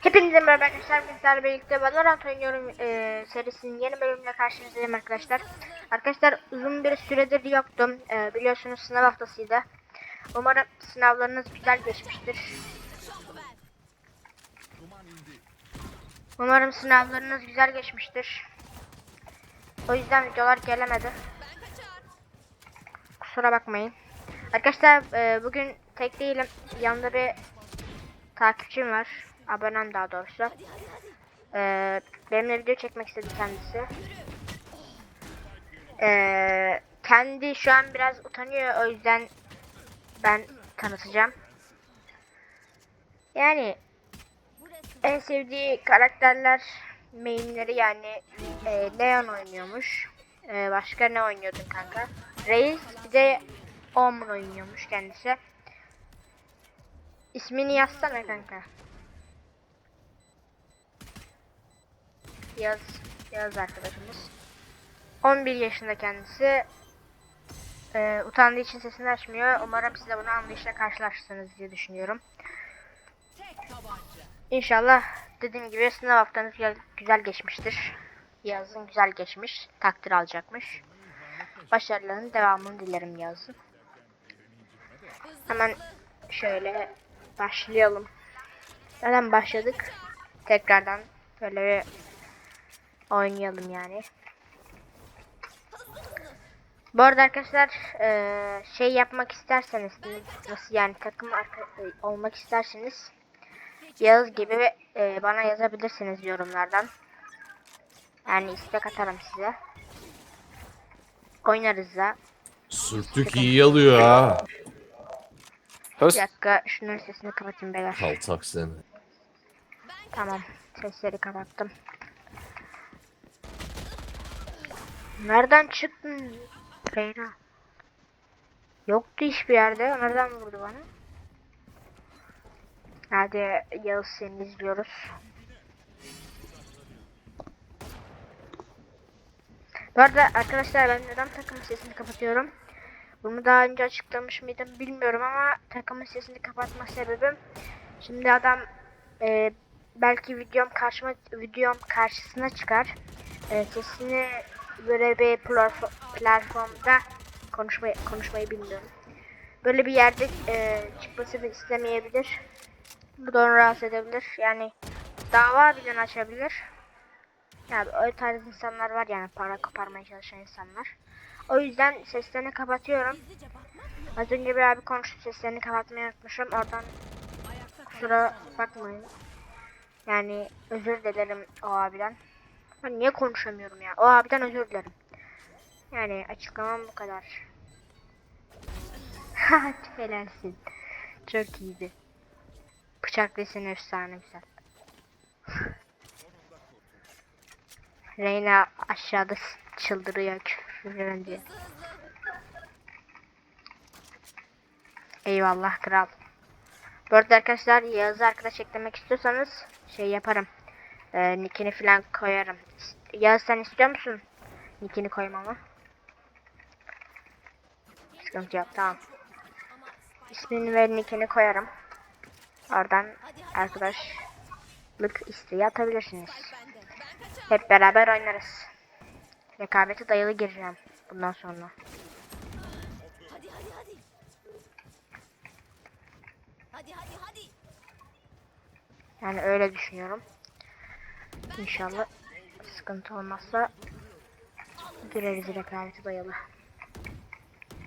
Hepinize merhaba arkadaşlar. Bizlerle birlikte Valorant oynuyorum e, serisinin yeni bölümüyle karşınızdayım arkadaşlar. Arkadaşlar uzun bir süredir yoktum. E, biliyorsunuz sınav haftasıydı. Umarım sınavlarınız güzel geçmiştir. Umarım sınavlarınız güzel geçmiştir. O yüzden videolar gelemedi. Kusura bakmayın. Arkadaşlar e, bugün tek değilim. Yanında bir takipçim var. Abonem daha doğrusu. Ee, benimle video çekmek istedi kendisi. Ee, kendi şu an biraz utanıyor o yüzden ben tanıtacağım. Yani en sevdiği karakterler mainleri yani e, Leon oynuyormuş. Ee, başka ne oynuyordun kanka? Reis bir de Omen oynuyormuş kendisi. İsmini yazsana kanka. Yaz, yaz arkadaşımız. 11 yaşında kendisi. Ee, utandığı için sesini açmıyor. Umarım siz de bunu anlayışla karşılaşırsınız diye düşünüyorum. İnşallah dediğim gibi sınav haftanız güzel, güzel geçmiştir. Yazın güzel geçmiş. Takdir alacakmış. Başarılarının devamını dilerim yazın. Hemen şöyle başlayalım. Neden başladık? Tekrardan böyle bir oynayalım yani. Bu arada arkadaşlar eee, şey yapmak isterseniz nasıl yani takım arka, olmak isterseniz Yağız gibi eee, bana yazabilirsiniz yorumlardan. Yani istek atarım size. Oynarız da. Sürtük iyi alıyor ha. Bir dakika şunun sesini kapatayım beyler. Kaltak seni. Tamam. Sesleri kapattım. Nereden çıktın Reyna? Yoktu hiçbir yerde. Nereden vurdu bana? Hadi Yağız seni izliyoruz. Bu arada arkadaşlar ben neden takım sesini kapatıyorum? Bunu daha önce açıklamış mıydım bilmiyorum ama takımın sesini kapatma sebebim şimdi adam e, belki videom karşıma videom karşısına çıkar. E, sesini böyle bir platfo- platformda konuşmayı konuşmayı bilmiyorum. Böyle bir yerde e, çıkmasını istemeyebilir. Bu da onu rahatsız edebilir. Yani dava bile açabilir. Yani öyle tarz insanlar var yani para koparmaya çalışan insanlar. O yüzden seslerini kapatıyorum. Az önce bir abi konuştu seslerini kapatmayı unutmuşum. Oradan kusura bakmayın. Yani özür dilerim o abiden. Ben niye konuşamıyorum ya? O abiden özür dilerim. Yani açıklamam bu kadar. Helalsin. Çok iyiydi. Bıçaklısın efsane güzel. Reyna aşağıda çıldırıyor diye. Eyvallah kral. Bu arada arkadaşlar Yağız'ı arkadaş eklemek istiyorsanız şey yaparım. Ee, nickini falan koyarım. Yağız sen istiyor musun? Nickini koymamı. Sıkıntı yok tamam. İsmini ve nickini koyarım. Oradan arkadaşlık isteği atabilirsiniz. Hep beraber oynarız. Rekabete dayalı gireceğim bundan sonra. Hadi hadi hadi. Hadi hadi hadi. Yani öyle düşünüyorum. İnşallah sıkıntı olmazsa gireriz rekabete dayalı.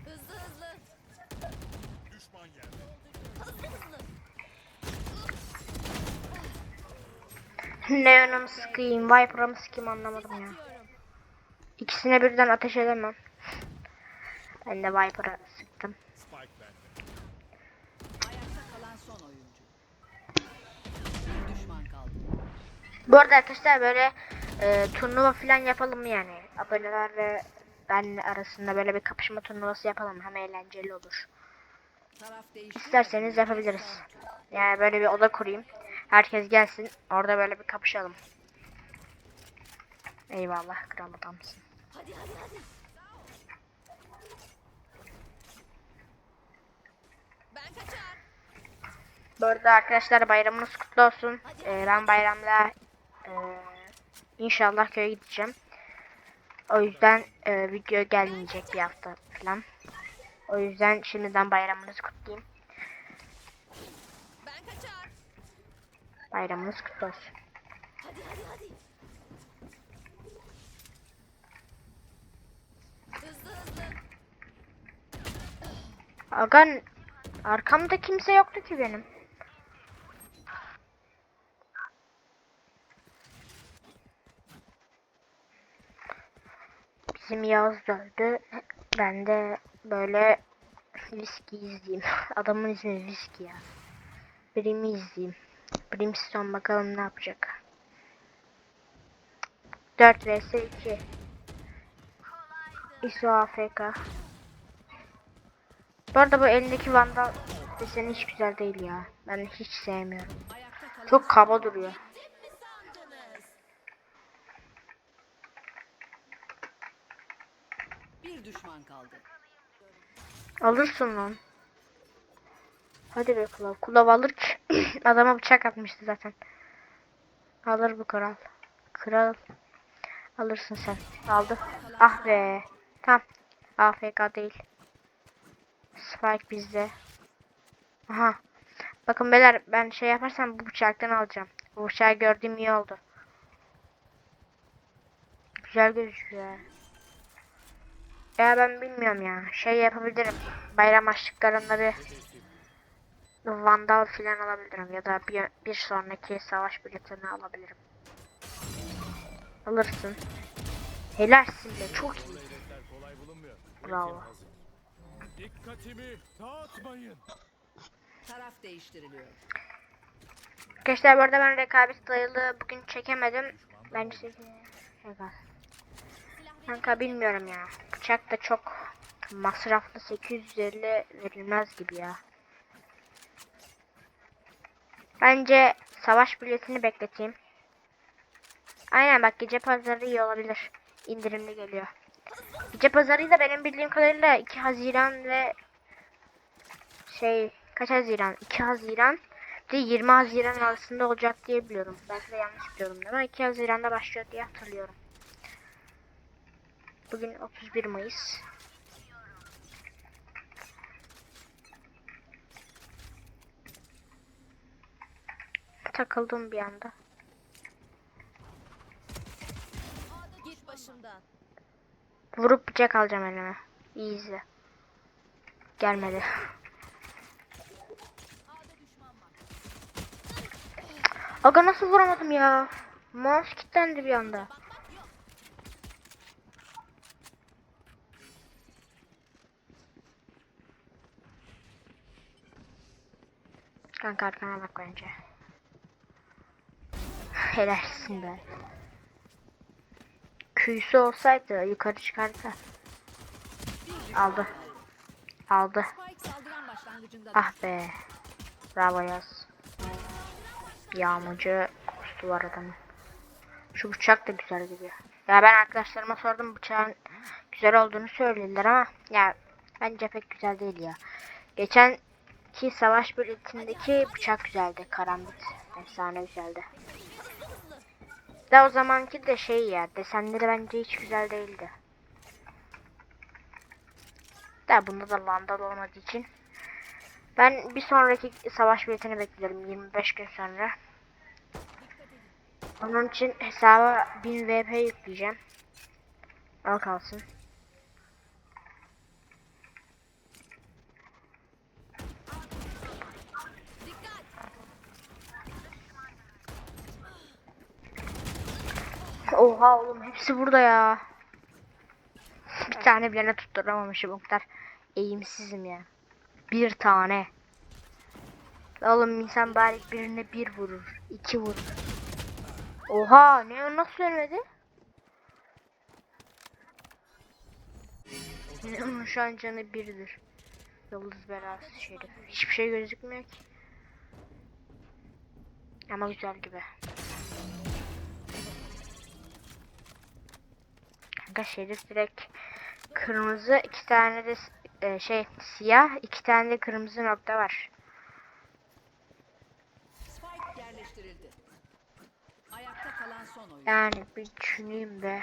Hızlı hızlı. Neon'u mu sıkayım, Viper'ı mı sıkayım anlamadım ya. İkisine birden ateş edemem. Ben de Viper'ı sıktım. Ayakta kalan son oyuncu. Bir düşman kaldı. Bu arada arkadaşlar böyle e, turnuva falan yapalım mı yani? Aboneler ve ben arasında böyle bir kapışma turnuvası yapalım. Hem eğlenceli olur. İsterseniz yapabiliriz. Yani böyle bir oda kurayım. Herkes gelsin. Orada böyle bir kapışalım. Eyvallah kral adamsın. Hadi hadi hadi. Ben kaçar. Bu arada arkadaşlar bayramınız kutlu olsun. Ee, ben bayramda e, inşallah köye gideceğim. O yüzden e, video gelmeyecek bir hafta falan. O yüzden şimdiden bayramınızı kutlayayım. Ben kaçar. Bayramınız kutlu olsun. Hadi hadi hadi. Hızlı hızlı. Agan arkamda kimse yoktu ki benim. Bizim Yağız öldü. Ben de böyle viski izleyeyim. Adamın ismi viski ya. Brim'i izleyeyim. Brimstone bakalım ne yapacak. 4 vs 2. ISO AFK. Bu arada bu elindeki vandal deseni hiç güzel değil ya. Ben hiç sevmiyorum. Çok kaba duruyor. Bir düşman kaldı. Alırsın lan. Hadi be kulav. Kulav alır ki. Adama bıçak atmıştı zaten. Alır bu kral. Kral. Alırsın sen. Aldı. Ah be. Tam. AFK değil. Spike bizde. Aha. Bakın beyler ben şey yaparsam bu bıçaktan alacağım. Bu bıçağı gördüğüm iyi oldu. Güzel gözüküyor. Ya ben bilmiyorum ya. Şey yapabilirim. Bayram açlıklarında bir Vandal filan alabilirim ya da bir, bir sonraki savaş biletini alabilirim. Alırsın. Helalsin be çok iyi. Bravo. Dikkatimi dağıtmayın. Taraf değiştiriliyor. Arkadaşlar bu arada ben rekabet dayalı bugün çekemedim. Bence size Rekabet. Kanka bilmiyorum ya. Bıçak da çok masraflı 850 verilmez gibi ya. Bence savaş biletini bekleteyim. Aynen bak gece pazarı iyi olabilir. İndirimli geliyor. Gece pazarı da benim bildiğim kadarıyla 2 Haziran ve şey kaç Haziran? 2 Haziran de 20 Haziran arasında olacak diye biliyorum. Belki de yanlış biliyorum ama 2 Haziran'da başlıyor diye hatırlıyorum. Bugün 31 Mayıs. Takıldım bir anda. Git başımdan. Vurup bıçak alacağım elime. İyi izle. Gelmedi. Aga nasıl vuramadım ya? Mouse kilitlendi bir anda. Kanka arkana bak bence. Helalsin be. Küyüsü olsaydı yukarı çıkardı. Aldı. Aldı. Ah be. Bravo yaz. Yağmacı kostu var adamın. Şu bıçak da güzel gidiyor. Ya ben arkadaşlarıma sordum bıçağın güzel olduğunu söylediler ama ya bence pek güzel değil ya. Geçen ki savaş biletindeki bıçak güzeldi. Karambit. Efsane güzeldi. Da o zamanki de şey ya desenleri bence hiç güzel değildi. Da bunda da landal olmadığı için ben bir sonraki savaş biletini bekliyorum 25 gün sonra. Onun için hesaba 1000 VP yükleyeceğim. Al kalsın. Oha oğlum hepsi burada ya. Bir tane bile tutturamamışım o kadar eğimsizim ya. Bir tane. Oğlum insan bari birine bir vurur. iki vurur. Oha ne nasıl ölmedi? Ne onun şu an canı birdir. Yıldız belası şerif. Hiçbir şey gözükmüyor ki. Ama güzel gibi. Şerif direkt kırmızı iki tane de e, şey siyah iki tane de kırmızı nokta var. Yani bir düşüneyim be.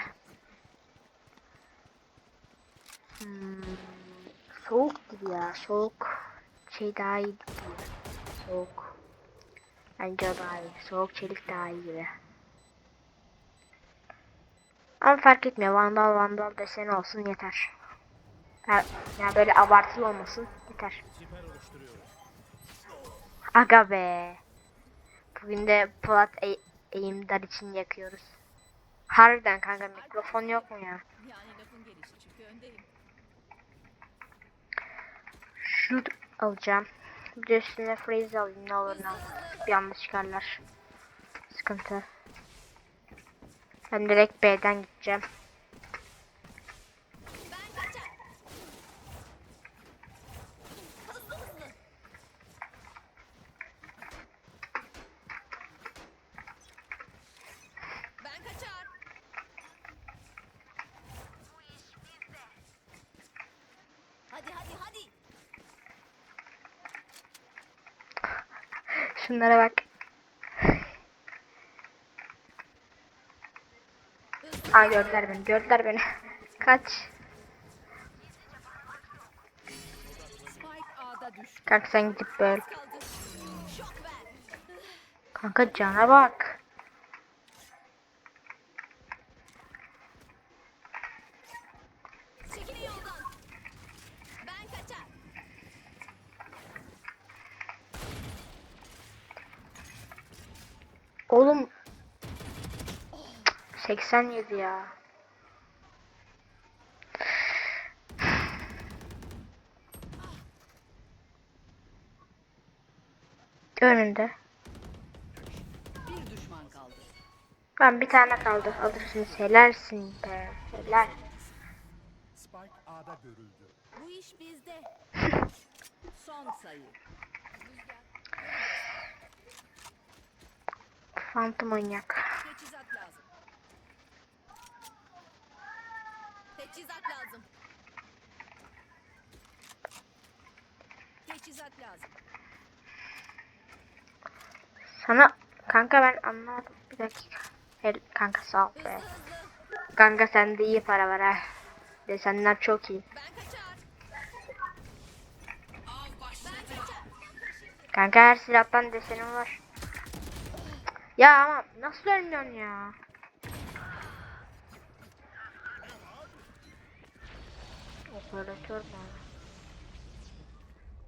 Hmm, soğuk gibi ya. Soğuk şey daha iyi gibi. Soğuk. Bence daha iyi. Soğuk çelik daha iyi gibi. Ama fark etmiyor. Vandal vandal deseni olsun yeter. Ha, yani böyle abartılı olmasın yeter. Aga be. Bugün de Polat e eğimdar için yakıyoruz. Harbiden kanka mikrofon yok mu ya? Şut alacağım. Bir de üstüne freeze alayım ne olur ne olmaz. Bir anda çıkarlar. Sıkıntı. Ben direkt B'den gideceğim. Ben kaçar. Hızlı hızlı. Ben kaçar. Hadi hadi hadi. Şunlara bak. Hızlı. Aa gördüler beni. Gördüler beni. Kaç. Kanka sen gidip böyle. Kanka cana bak. Oğlum. 87 ya. Önünde. Bir düşman kaldı. Ben bir tane kaldı. Alırsınız. Helalsin be. Helal. Spike A'da görüldü. Bu iş bizde. Son sayı. Phantom manyak. Teçhizat lazım. Teçhizat lazım. Teçhizat lazım. Sana kanka ben anlamadım. Bir dakika. Hel kanka sağ ol be. Kanka sende iyi para var ha. Desenler çok iyi. Kanka her silahtan desenim var. Ya ama nasıl ölmüyorsun ya? Operatör mü?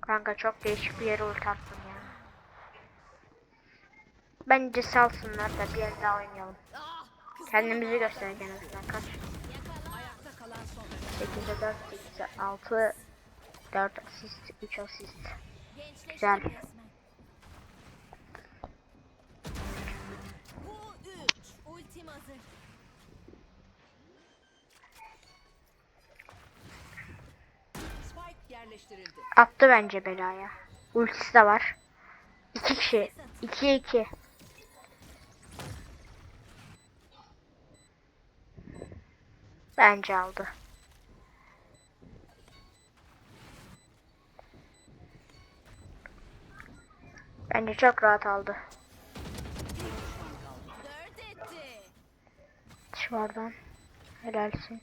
Kanka çok değişik bir yere attım ya. Bence salsınlar da bir el daha oynayalım. Kendimizi gösterelim en kaç. Ayakta kalan son oyun. 8'e 4, 8'e 6, 4 asist, 3 asist. Güzel. Bu üç. Ultim hazır. Attı bence belaya. Ultisi de var. İki kişi. 2'ye 2. Bence aldı. Bence çok rahat aldı. Dört etti. Şu oradan. Helalsin.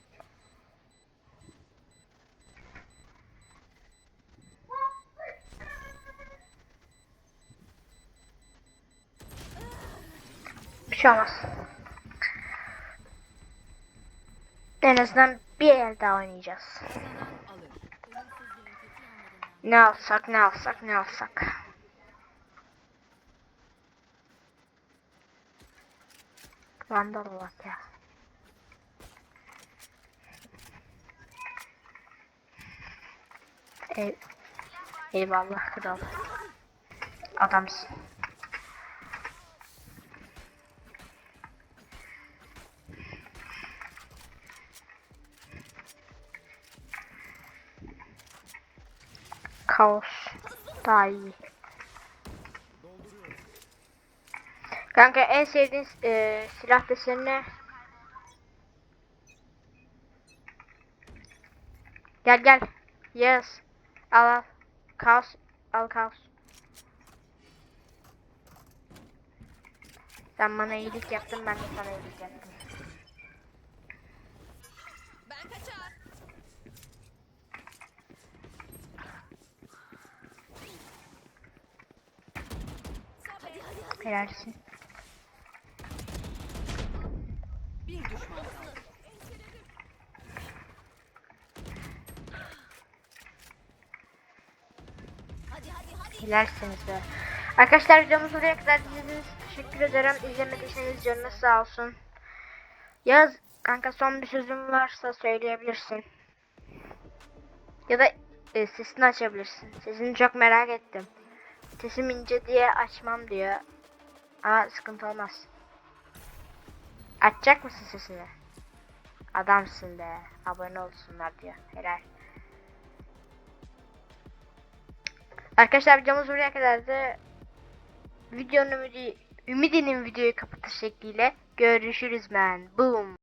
Bir şey olmaz. En azından bir el daha oynayacağız. Ne alsak ne alsak ne alsak. Vandal bak ya. Ey, eyvallah kral. Adamsın. Kaos. Daha iyi. Kanka en sevdiğin e, silah deseni ne? Gel gel. Yes. Al al. Kaos. Al kaos. Sen bana iyilik yaptın ben de sana iyilik yaptım. Ben kaçar. Hadi hadi hadi. Helalsin. Bir düşman. Helalsiniz be. Arkadaşlar videomuz buraya kadar izlediğiniz için teşekkür ederim. İzlemediyseniz canınız sağ olsun. Yaz kanka son bir sözüm varsa söyleyebilirsin. Ya da e, sesini açabilirsin. Sesini çok merak ettim. Sesim ince diye açmam diyor. Ama sıkıntı olmaz. Açacak mısın sesini? Adamsın be. Abone olsunlar diyor. Helal. Arkadaşlar videomuz buraya kadardı. Videonun ümidi, Ümidi'nin videoyu kapatış şekliyle görüşürüz ben. Boom.